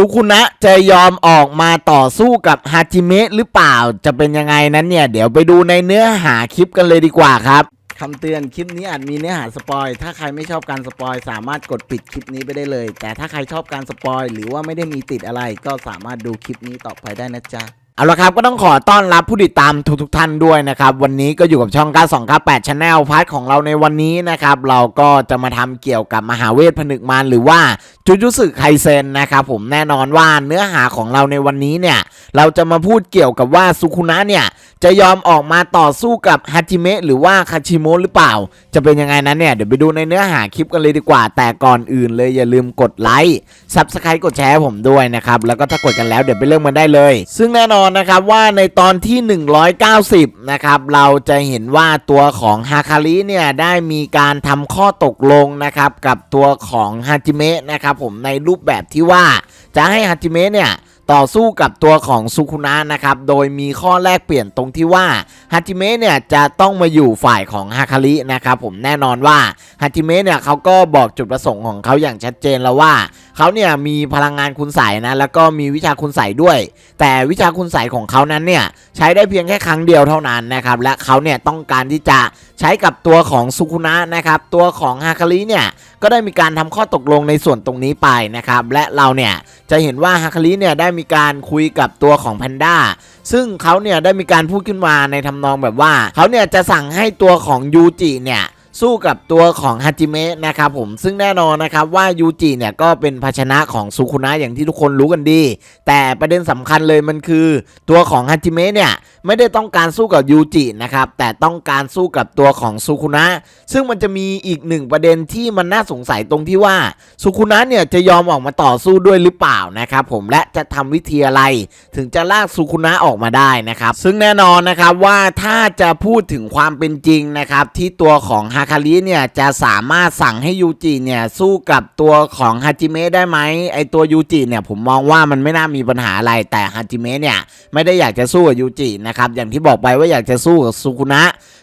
ซุคุนะจะยอมออกมาต่อสู้กับฮาจิเมะหรือเปล่าจะเป็นยังไงนั้นเนี่ย เดี๋ยวไปดูในเนื้อหาคลิปกันเลยดีกว่าครับคำเตือนคลิปนี้อาจมีเนื้อหาสปอย ถ้าใครไม่ชอบการสปอย สามารถกดปิดคลิปนี้ไปได้เลย แต่ถ้าใครชอบการสปอย หรือว่าไม่ได้มีติดอะไร ก็สามารถดูคลิปนี้ต่อไปได้นะจ๊ะ เอาละครับก็ต้องขอต้อนรับผู้ติดตามทุกๆท่านด้วยนะครับ วันนี้ก็อยู่กับช่อง 9298 Channel พาร์ทของเราในวันนี้นะครับ เราก็จะมาทำเกี่ยวกับมหาเวทผนึกมารหรือว่าจุจุสึไคเซนนะครับผมแน่นอนว่าเนื้อหาของเราในวันนี้เนี่ย เราจะมาพูดเกี่ยวกับว่าสุคุนะเนี่ย จะยอมออกมาต่อสู้กับฮาจิเมะหรือว่าคาชิโมะหรือเปล่า จะเป็นยังไงนั้นเนี่ยเดี๋ยวไปดูในเนื้อหาคลิปกันเลยดีกว่า แต่ก่อนอื่นเลยอย่าลืมกดไลค์ซับสไครต์กดแชร์ผมด้วยนะครับแล้วก็ถ้ากดกันแล้วเดี๋ยวไปเริ่มกันได้เลย ซึ่งแน่นอนนะครับว่าในตอนที่ 190 นะครับเราจะเห็นว่าตัวของฮาคาริเนี่ยได้มีการทำข้อตกลงนะครับกับตัวของฮาจิเมะนะครับผมในรูปแบบที่ว่าจะให้ฮาจิเมะเนี่ย ต่อสู้กับตัวของซุคุนะนะครับ โดยมีข้อแลกเปลี่ยนตรงที่ว่าฮาจิเมะเนี่ยจะต้องมาอยู่ฝ่ายของฮาคารินะครับผมแน่นอนว่าฮาจิเมะเนี่ยเขาก็บอกจุดประสงค์ของเขาอย่างชัดเจนแล้วว่าเขาเนี่ยมีพลังงานคุณใสยนะแล้วก็มีวิชาคุณใสยด้วย แต่วิชาคุณใสยของเขานั้นเนี่ยใช้ได้เพียงแค่ครั้งเดียวเท่านั้นนะครับและเขาเนี่ยต้องการที่จะใช้กับตัวของซุคุนะนะครับตัวของฮาคาริเนี่ยก็ได้มีการทำข้อตกลงในส่วนตรงนี้ไปนะครับและเราเนี่ยจะเห็นว่าฮาคาริเนี่ยได้มีการคุยกับตัวของแพนด้าซึ่งเขาเนี่ยได้มีการพูดขึ้นมาในทำนองแบบว่าเขาเนี่ยจะสั่งให้ตัวของยูจิเนี่ยสู้กับตัวของฮาจิเมะนะครับผมซึ่งแน่นอนนะครับว่ายูจิเนี่ยก็เป็นภาชนะของซูคุนะอย่างที่ทุกคนรู้กันดี แต่ประเด็นสำคัญเลยมันคือ ตัวของฮาจิเมะเนี่ย ไม่ได้ต้องการสู้กับยูจินะครับ แต่ต้องการสู้กับตัวของซูคุนะ ซึ่งมันจะมีอีกหนึ่งประเด็นที่มันน่าสงสัยตรงที่ว่าสุคุนะเนี่ยจะยอมออกมาต่อสู้ด้วยหรือเปล่านะครับผมและจะทำวิธีอะไร ถึงจะลากสุคุนะออกมาได้นะครับ ซึ่งแน่นอนนะครับว่าถ้าจะพูดถึงความเป็นจริงนะครับ ที่ตัวของฮาคาริเนี่ยจะสามารถสั่งให้ยูจิเนี่ยสู้กับตัวของฮาจิเมะได้ไหมไอตัวยูจิเนี่ยผมมองว่ามันไม่น่ามีปัญหาอะไรแต่ฮาจิเมะเนี่ยไม่ได้อยากจะสู้กับยูจินะะครับ อย่างที่บอกไปว่าอยากจะสู้กับสุคุนะ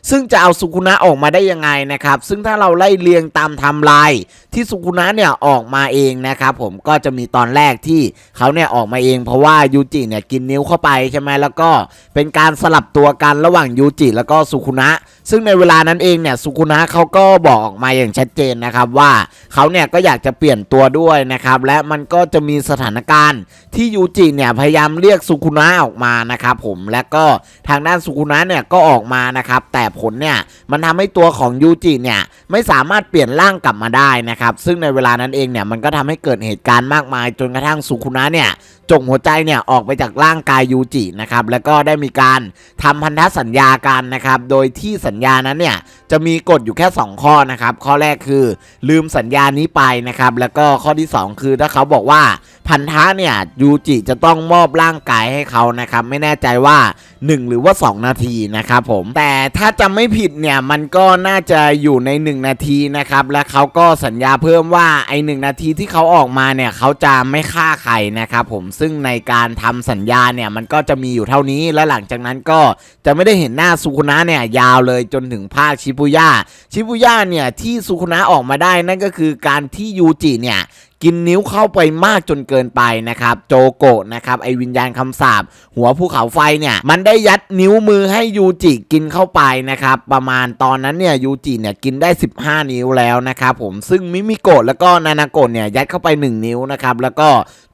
ซึ่งจะเอาสุคุนะออกมาได้ยังไงนะครับ ซึ่งถ้าเราไล่เรียงตามไทม์ไลน์ที่สุคุนะเนี่ยออกมาเองนะครับ ผมก็จะมีตอนแรกที่เขาเนี่ยออกมาเอง เพราะว่ายูจิเนี่ยกินนิ้วเข้าไปใช่ไหมแล้วก็เป็นการสลับตัวกันระหว่างยูจิแล้วก็สุคุนะ ซึ่งในเวลานั้นเองเนี่ยสุคุนะเขาก็บอกออกมาอย่างชัดเจนนะครับว่าเขาเนี่ยก็อยากจะเปลี่ยนตัวด้วยนะครับ และมันก็จะมีสถานการณ์ที่ยูจิเนี่ยพยายามเรียกสุคุนะออกมานะครับผมและก็ทางด้านสุคุนะเนี่ยก็ออกมานะครับ แต่ผลเนี่ยมันทำให้ตัวของยูจิเนี่ยไม่สามารถเปลี่ยนร่างกลับมาได้นะครับ ซึ่งในเวลานั้นเองเนี่ยมันก็ทำให้เกิดเหตุการณ์มากมาย จนกระทั่งสุคุนะเนี่ยจงหัวใจเนี่ยออกไปจากร่างกายยูจินะครับแล้วก็ได้มีการทำพันธสัญญากันนะครับ โดยที่สัญญานั้นเนี่ยจะมีกฎอยู่แค่ 2 ข้อนะครับ ข้อแรกคือลืมสัญญานี้ไปนะครับ แล้วก็ข้อที่ 2 คือถ้าเขาบอกว่าพันธะเนี่ยยูจิจะต้องมอบร่างกายให้เขานะครับ ไม่แน่ใจว่า1 หรือว่า 2 นาทีนะครับผมแต่ถ้าจำไม่ผิดเนี่ยมันก็น่าจะอยู่ใน 1 นาทีนะครับและเขาก็สัญญาเพิ่มว่าไอหนาทีที่เขาออกมาเนี่ยเขาจะไม่ฆ่าใครนะครับผมซึ่งในการทำสัญญาเนี่ยมันก็จะมีอยู่เท่านี้และหลังจากนั้นก็จะไม่ได้เห็นหน้าสุคุนะเนี่ยยาวเลยจนถึงภาคชิบุย่าชิบุย่าเนี่ยที่สุคุนะออกมาได้นั่นก็คือการที่ยูจิเนี่ยกินนิ้วเข้าไปมากจนเกินไปนะครับโจโกะนะครับไอวิญญาณคำสาปหัวภูเขาไฟเนี่ยมันได้ยัดนิ้วมือให้ยูจิกินเข้าไปนะครับประมาณตอนนั้นเนี่ยยูจิเนี่ยกินได้ 15 นิ้วแล้วนะครับผมซึ่งมิมิโกะแล้วก็นานาโกะเนี่ยยัดเข้าไป 1 นิ้วนะครับแล้วก็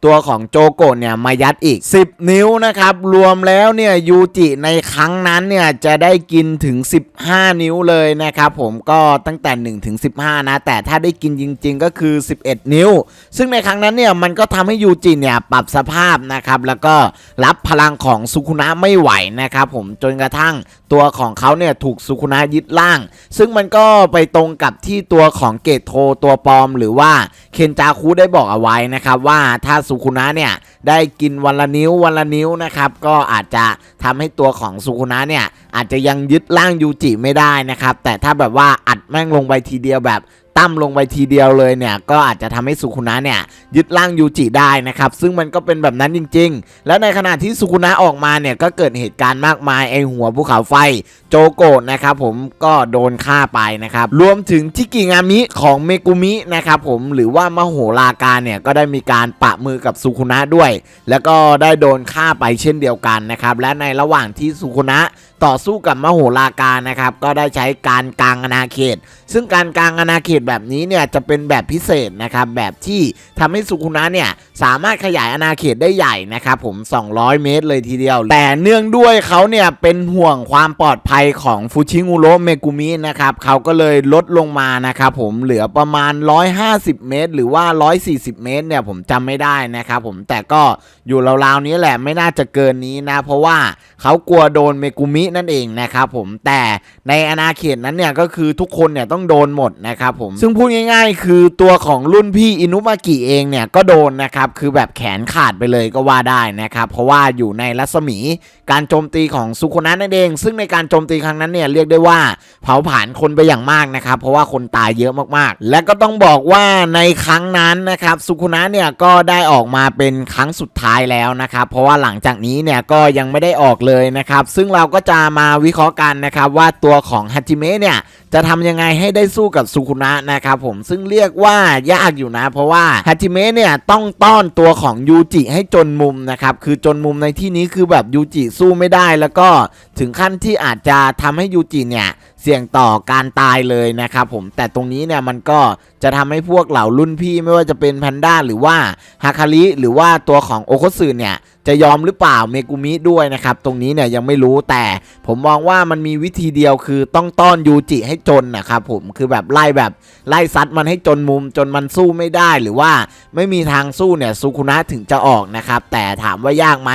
ตัวของโจโกะเนี่ยมายัดอีก 10 นิ้วนะครับรวมแล้วเนี่ยยูจิในครั้งนั้นเนี่ยจะได้กินถึง 15 นิ้วเลยนะครับผมก็ตั้งแต่1ถึง15 นะ แต่ถ้าได้กินจริง ๆ ก็คือ 11 นิ้วซึ่งในครั้งนั้นเนี่ยมันก็ทำให้ยูจิเนี่ยปรับสภาพนะครับแล้วก็รับพลังของสุคุนะไม่ไหวนะครับผมจนกระทั่งตัวของเขาเนี่ยถูกสุคุนะยึดร่าง ซึ่งมันก็ไปตรงกับที่ตัวของเกตโทตัวปลอม หรือว่าเคนจาคุได้บอกเอาไว้นะครับว่าถ้าสุคุนะเนี่ยได้กินวันละนิ้ววันละนิ้วนะครับก็อาจจะทำให้ตัวของสุคุนะเนี่ยอาจจะยังยึดร่างยูจิไม่ได้นะครับแต่ถ้าแบบว่าอัดแม่งลงไปทีเดียวแบบ ตั้มลงไปทีเดียวเลยเนี่ยก็อาจจะทำให้สุคุนะเนี่ยยึดร่างยูจิได้นะครับซึ่งมันก็เป็นแบบนั้นจริง ๆ แล้วในขณะที่สุคุนะออกมาเนี่ยก็เกิดเหตุการณ์มากมายไอหัวภูเขาไฟโจโกะนะครับผมก็โดนฆ่าไปนะครับรวมถึงชิกิงามิของเมกุมินะครับผมหรือว่ามโหราการเนี่ยก็ได้มีการปะมือกับสุคุนะด้วย แล้วก็ได้โดนฆ่าไปเช่นเดียวกันนะครับและในระหว่างที่สุคุนะต่อสู้กับมโหราการนะครับก็ได้ใช้การกลางอาณาเขต ซึ่งการกลางอาณาเขตแบบนี้เนี่ยจะเป็นแบบพิเศษนะครับแบบที่ทำให้สุคุนะเนี่ยสามารถขยายอาณาเขตได้ใหญ่นะครับผม 200 เมตรเลยทีเดียว แต่เนื่องด้วยเขาเนี่ยเป็นห่วงความปลอดภัยของฟูชิงุโรเมกุมินะครับเขาก็เลยลดลงมานะครับผมเหลือประมาณ 150 เมตร หรือว่า 140 เมตรเนี่ยผมจำไม่ได้นะครับผมแต่ก็อยู่ราวๆนี้แหละไม่น่าจะเกินนี้นะ เพราะว่าเขากลัวโดนเมกุมินั่นเองนะครับผมแต่ในอาณาเขตนั้นเนี่ยก็คือทุกคนเนี่ยต้องโดนหมดนะครับผมซึ่งพูดง่าย ๆ คือตัวของรุ่นพี่อินุมากิเองเนี่ยก็โดนนะครับ คือแบบแขนขาดไปเลยก็ว่าได้นะครับ เพราะว่าอยู่ในรัศมีการโจมตีของสุโคนะนั่นเอง ซึ่งในการโจมตีครั้งนั้นเนี่ยเรียกได้ว่าเผาผลาญคนไปอย่างมากนะครับ เพราะว่าคนตายเยอะมากๆ และก็ต้องบอกว่าในครั้งนั้นนะครับสุโคนะเนี่ยก็ได้ออกมาเป็นครั้งสุดท้ายแล้วนะครับ เพราะว่าหลังจากนี้เนี่ยก็ยังไม่ได้ออกเลยนะครับ ซึ่งเราก็จะมาวิเคราะห์กันนะครับว่าตัวของฮัจิเมะเนี่ยจะทำยังไงให้ได้สู้กับสุคุนะนะครับผมซึ่งเรียกว่ายากอยู่นะ เพราะว่าฮัจิเมะเนี่ยต้องต้อนตัวของยูจิให้จนมุมนะครับคือจนมุมในที่นี้คือแบบยูจิสู้ไม่ได้ แล้วก็ถึงขั้นที่อาจจะทำให้ยูจิเนี่ย เสี่ยงต่อการตายเลยนะครับผมแต่ตรงนี้เนี่ยมันก็จะทำให้พวกเหล่ารุ่นพี่ไม่ว่าจะเป็นแพนด้าหรือว่าฮาคาริหรือว่าตัวของโอโคสึเนี่ยจะยอมหรือเปล่าเมกุมิด้วยนะครับ ตรงนี้เนี่ยยังไม่รู้แต่ผมมองว่ามันมีวิธีเดียวคือต้องต้อนยูจิให้จนนะครับผมคือแบบไล่แบบไล่ซัดมันให้จนมุมจนมันสู้ไม่ได้หรือว่าไม่มีทางสู้เนี่ยซูคุนะถึงจะออกนะครับแต่ถามว่ายากไหม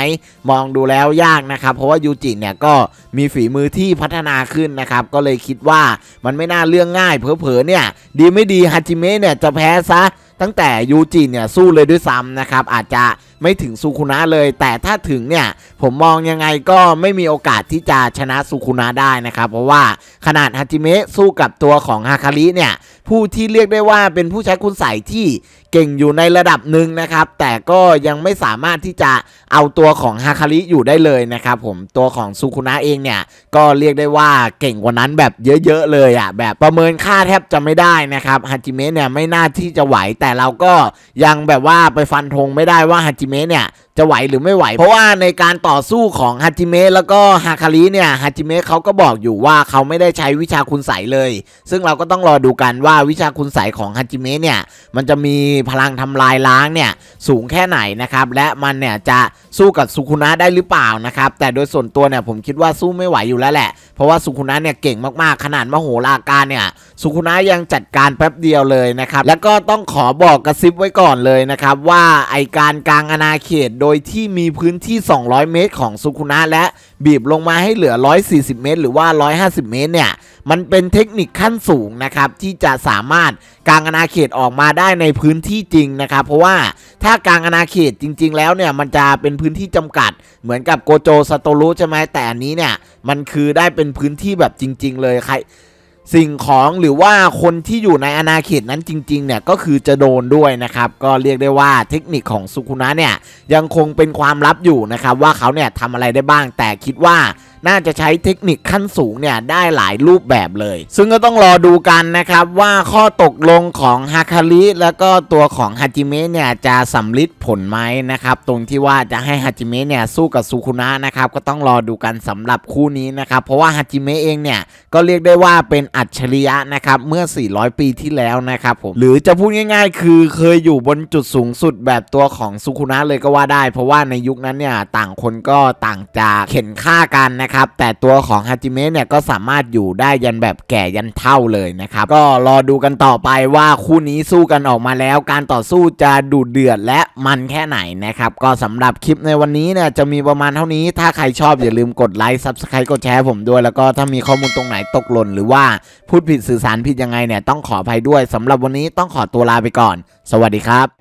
มองดูแล้วยากนะครับเพราะว่ายูจิเนี่ยก็มีฝีมือที่พัฒนาขึ้นนะครับก็เลยคิดว่ามันไม่น่าเรื่องง่ายเผลอๆเนี่ย ดีไม่ดีฮัจิเมะเนี่ยจะแพ้ซะตั้งแต่ยูจิเนี่ยสู้เลยด้วยซ้ำนะครับ อาจจะไม่ถึงซูคุนะเลย แต่ถ้าถึงเนี่ยผมมองยังไงก็ไม่มีโอกาสที่จะชนะซูคุนะได้นะครับเพราะว่าขนาดฮัจิเมะสู้กับตัวของฮาคาริเนี่ยผู้ที่เรียกได้ว่าเป็นผู้ใช้คุณใส่ที่เก่งอยู่ในระดับหนึ่งนะครับ แต่ก็ยังไม่สามารถที่จะเอาตัวของฮาคาริอยู่ได้เลยนะครับผมตัวของซูคุนะเองเนี่ยก็เรียกได้ว่าเก่งกว่านั้นแบบเยอะๆเลยอะแบบประเมินค่าแทบจะไม่ได้นะครับฮัจิเมะเนี่ยไม่น่าที่จะไหวแต่เราก็ยังแบบว่าไปฟันธงไม่ได้ว่าฮัจิเมะเนี่ย จะไหวหรือไม่ไหว เพราะว่าในการต่อสู้ของฮัจิเมะแล้วก็ฮาคาริเนี่ยฮัจิเมะเขาก็บอกอยู่ว่าเขาไม่ได้ใช้วิชาคุณใสเลย ซึ่งเราก็ต้องรอดูกันว่าวิชาคุณใสของฮัจิเมะเนี่ยมันจะมีพลังทำลายล้างเนี่ยสูงแค่ไหนนะครับและมันเนี่ยจะสู้กับสุคุนะได้หรือเปล่านะครับแต่โดยส่วนตัวเนี่ยผมคิดว่าสู้ไม่ไหวอยู่แล้วแหละ เพราะว่าสุคุนะเนี่ยเก่งมากๆ ขนาดมโหราการเนี่ยสุคุนะยังจัดการแป๊บเดียวเลยนะครับแล้วก็ต้องขอบอกกระซิบไว้ก่อนเลยนะครับว่าไอการกลางอาณาเขตโดยที่มีพื้นที่ 200 เมตรของสุคุนะและบีบลงมาให้เหลือ 140 เมตร หรือว่า 150 เมตรเนี่ย มันเป็นเทคนิคขั้นสูงนะครับ ที่จะสามารถกางอาณาเขตออกมาได้ในพื้นที่จริงนะครับ เพราะว่าถ้ากางอาณาเขตจริง ๆ แล้วเนี่ย มันจะเป็นพื้นที่จำกัด เหมือนกับโกโจสโตรุใช่ไหมแต่อันนี้เนี่ย มันคือได้เป็นพื้นที่แบบจริง ๆ เลยใคร สิ่งของหรือว่าคนที่อยู่ในอาณาเขตนั้นจริงๆเนี่ยก็คือจะโดนด้วยนะครับ ก็เรียกได้ว่าเทคนิคของสุคุนะเนี่ยยังคงเป็นความลับอยู่นะครับว่าเขาเนี่ยทำอะไรได้บ้างแต่คิดว่า น่าจะใช้เทคนิคขั้นสูงเนี่ยได้หลายรูปแบบเลย ซึ่งก็ต้องรอดูกันนะครับว่าข้อตกลงของฮาคาริแล้วก็ตัวของฮาจิเมะเนี่ยจะสำลิดผลไหมนะครับตรงที่ว่าจะให้ฮาจิเมะเนี่ยสู้กับสุคุนะนะครับก็ต้องรอดูกันสำหรับคู่นี้นะครับเพราะว่าฮาจิเมะเองเนี่ยก็เรียกได้ว่าเป็นอัจฉริยะนะครับเมื่อ 400 ปีที่แล้วนะครับผมหรือจะพูดง่ายๆ คือเคยอยู่บนจุดสูงสุดแบบตัวของสุคุนะเลยก็ว่าได้ เพราะว่าในยุคนั้นเนี่ยต่างคนก็ต่างจะเข็นฆ่ากันนะครับ แต่ตัวของฮาจิเมะเนี่ยก็สามารถอยู่ได้ยันแบบแก่ยันเท่าเลยนะครับ ก็รอดูกันต่อไปว่าคู่นี้สู้กันออกมาแล้ว การต่อสู้จะดุเดือดและมันแค่ไหนนะครับ ก็สำหรับคลิปในวันนี้เนี่ยจะมีประมาณเท่านี้ ถ้าใครชอบอย่าลืมกดไลค์ซับสไครต์กดแชร์ผมด้วย แล้วก็ถ้ามีข้อมูลตรงไหนตกหล่น หรือว่าพูดผิดสื่อสารผิดยังไงเนี่ยต้องขออภัยด้วยสำหรับวันนี้ต้องขอตัวลาไปก่อน สวัสดีครับ